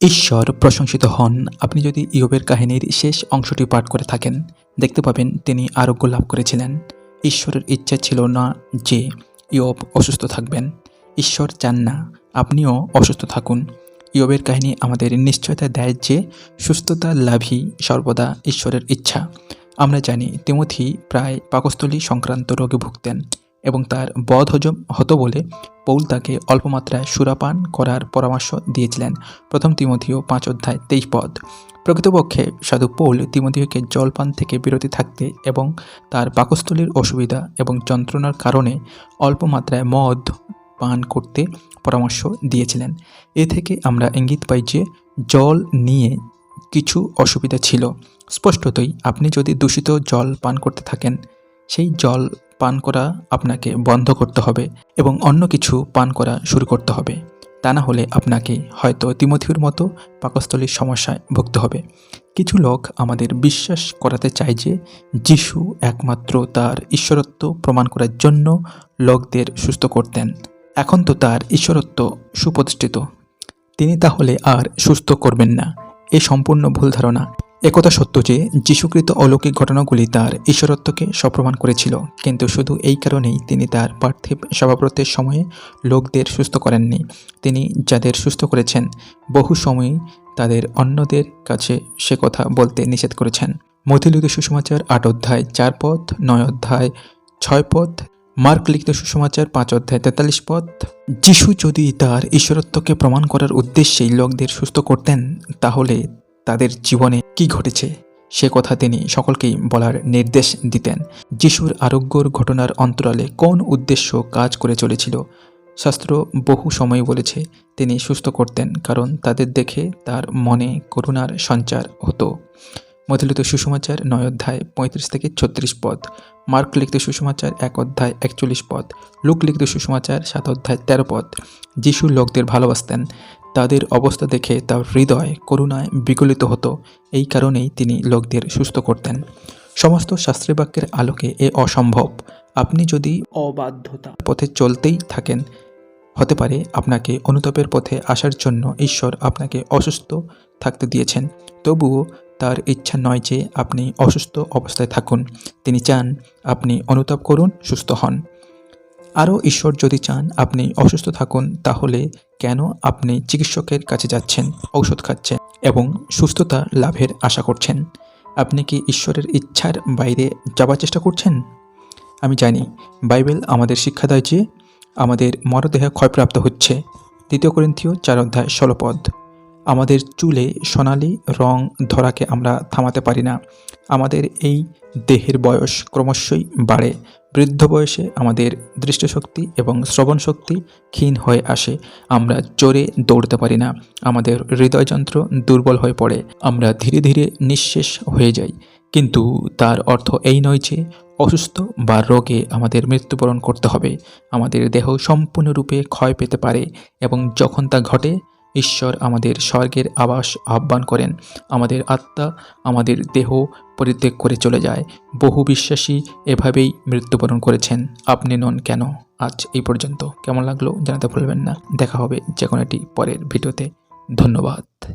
ঈশ্বর প্রশংসিত হন। আপনি যদি ইয়বের কাহিনীর শেষ অংশটি পাঠ করে থাকেন, দেখতে পাবেন তিনি আরোগ্য লাভ করেছিলেন। ঈশ্বরের ইচ্ছা ছিল না যে ইয়ব অসুস্থ থাকবেন। ঈশ্বর চান না, আপনিও অসুস্থ থাকুন। ইয়বের কাহিনী আমাদের নিশ্চয়তা দেয় যে সুস্থতা লাভই সর্বদা ঈশ্বরের ইচ্ছা। আমরা জানি তিমথি প্রায় পাকস্থলী সংক্রান্ত রোগে ভুগতেন এবং তার বদ হজম হতো বলে পৌল তাকে অল্পমাত্রায় সুরাপান করার পরামর্শ দিয়েছিলেন। প্রথম তিমথিও পাঁচ অধ্যায় তেইশ পদ। প্রকৃতপক্ষে সাধু পৌল তিমথিওকে জলপান থেকে বিরতি থাকতে এবং তার পাকস্থলীর অসুবিধা এবং যন্ত্রণার কারণে অল্প মাত্রায় মদ পান করতে পরামর্শ দিয়েছিলেন। এ থেকে আমরা ইঙ্গিত পাই যে জল নিয়ে কিছু অসুবিধা ছিল। স্পষ্টতই আপনি যদি দূষিত জল পান করতে থাকেন, সেই জল পান করা আপনাকে বন্ধ করতে হবে এবং অন্য কিছু পান করা শুরু করতে হবে। তা না হলে আপনাকে হয়তো তিমথির মতো পাকস্থলীর সমস্যায় ভুগতে হবে। কিছু লোক আমাদের বিশ্বাস করাতে চায় যে যিশু একমাত্র তার ঈশ্বরত্ব প্রমাণ করার জন্য লোকদের সুস্থ করতেন। এখন তো তার ঈশ্বরত্ব সুপ্রতিষ্ঠিত। তিনি তাহলে আর সুস্থ করবেন না। এ সম্পূর্ণ ভুল ধারণা। একথা সত্য যে যীশুকৃত অলৌকিক ঘটনাগুলি তার ঈশ্বরত্বকে সপ্রমাণ করেছিল, কিন্তু শুধু এই কারণেই তিনি তার পার্থিব সভাব্রতের সময়ে লোকদের সুস্থ করেননি। তিনি যাদের সুস্থ করেছেন, বহু সময়ই তাদের অন্যদের কাছে সে কথা বলতে নিষেধ করেছেন। মথিলিখিত সুসমাচার আট অধ্যায় চার পথ, নয় অধ্যায় ছয় পথ, মার্ক লিখিত সুসমাচার পাঁচ অধ্যায় তেতাল্লিশ পদ যিশু যদি তার ঈশ্বরত্বকে প্রমাণ করার উদ্দেশ্যেই লোকদের সুস্থ করতেন, তাহলে তাদের জীবনে কি ঘটেছে, সে কথা তিনি সকলকেই বলার নির্দেশ দিতেন। যিশুর আরোগ্যর ঘটনার অন্তরালে কোন উদ্দেশ্য কাজ করে চলেছিল, শাস্ত্র বহু সময় বলেছে, তিনি সুস্থ করতেন, কারণ তাদের দেখে তার মনে করুণার সঞ্চার হতো। মধুলিত সুষমাচার নয় অধ্যায় পঁয়ত্রিশ থেকে ছত্রিশ পদ। মার্ক লিখিত সুষমাচার এক অধ্যায় একচল্লিশ পদ। লুক লিখিত সুষমাচার সাত অধ্যায় তেরো পদ। যিশু লোকদের ভালোবাসতেন। তাদের অবস্থা দেখে তার হৃদয় করুণায় বিগলিত হতো। এই কারণেই তিনি লোকদের সুস্থ করতেন। সমস্ত শাস্ত্রী বাক্যের আলোকে এ অসম্ভব। আপনি যদি অবাধ্যতা। পথে চলতেই থাকেন হতে পারে আপনাকে অনুতাপের পথে আসার জন্য ঈশ্বর আপনাকে অসুস্থ থাকতে দিয়েছেন। তবুও তার ইচ্ছা নয় যে আপনি অসুস্থ অবস্থায় থাকুন। তিনি চান আপনি অনুতাপ করুন, সুস্থ হন। আরও ঈশ্বর যদি চান আপনি অসুস্থ থাকুন, তাহলে কেন আপনি চিকিৎসকের কাছে যাচ্ছেন, ঔষধ খাচ্ছেন এবং সুস্থতা লাভের আশা করছেন? আপনি কি ঈশ্বরের ইচ্ছার বাইরে যাবার চেষ্টা করছেন? আমি জানি, বাইবেল আমাদের শিক্ষা দেয় যে আমাদের মরদেহ ক্ষয়প্রাপ্ত হচ্ছে। দ্বিতীয় করিন্থীয় চার অধ্যায় ষোলো পদ। আমাদের চুলে সোনালি রং ধরাকে আমরা থামাতে পারি না। আমাদের এই দেহের বয়স ক্রমশই বাড়ে। বৃদ্ধ বয়সে আমাদের দৃষ্টিশক্তি এবং শ্রবণ শক্তি ক্ষীণ হয়ে আসে। আমরা জোরে দৌড়তে পারি না। আমাদের হৃদয়যন্ত্র দুর্বল হয়ে পড়ে। আমরা ধীরে ধীরে নিঃশেষ হয়ে যাই। কিন্তু তার অর্থ এই নয় যে অসুস্থ বা রোগে আমাদের মৃত্যুবরণ করতে হবে। আমাদের দেহ সম্পূর্ণরূপে ক্ষয় পেতে পারে এবং যখন তা ঘটে ঈশ্বর আমাদের স্বর্গের আবাস আহ্বান করেন। আমাদের আত্মা, আমাদের দেহ পরিত্যাগ করে চলে যায়। বহু বিশ্বাসী এভাবেই মৃত্যুবরণ করেছেন। আপনি নন কেন? আজ এই পর্যন্ত। কেমন লাগল জানাতে ভুলবেন না। দেখা হবে যে কোনো একটি পরের ভিডিওতে। ধন্যবাদ।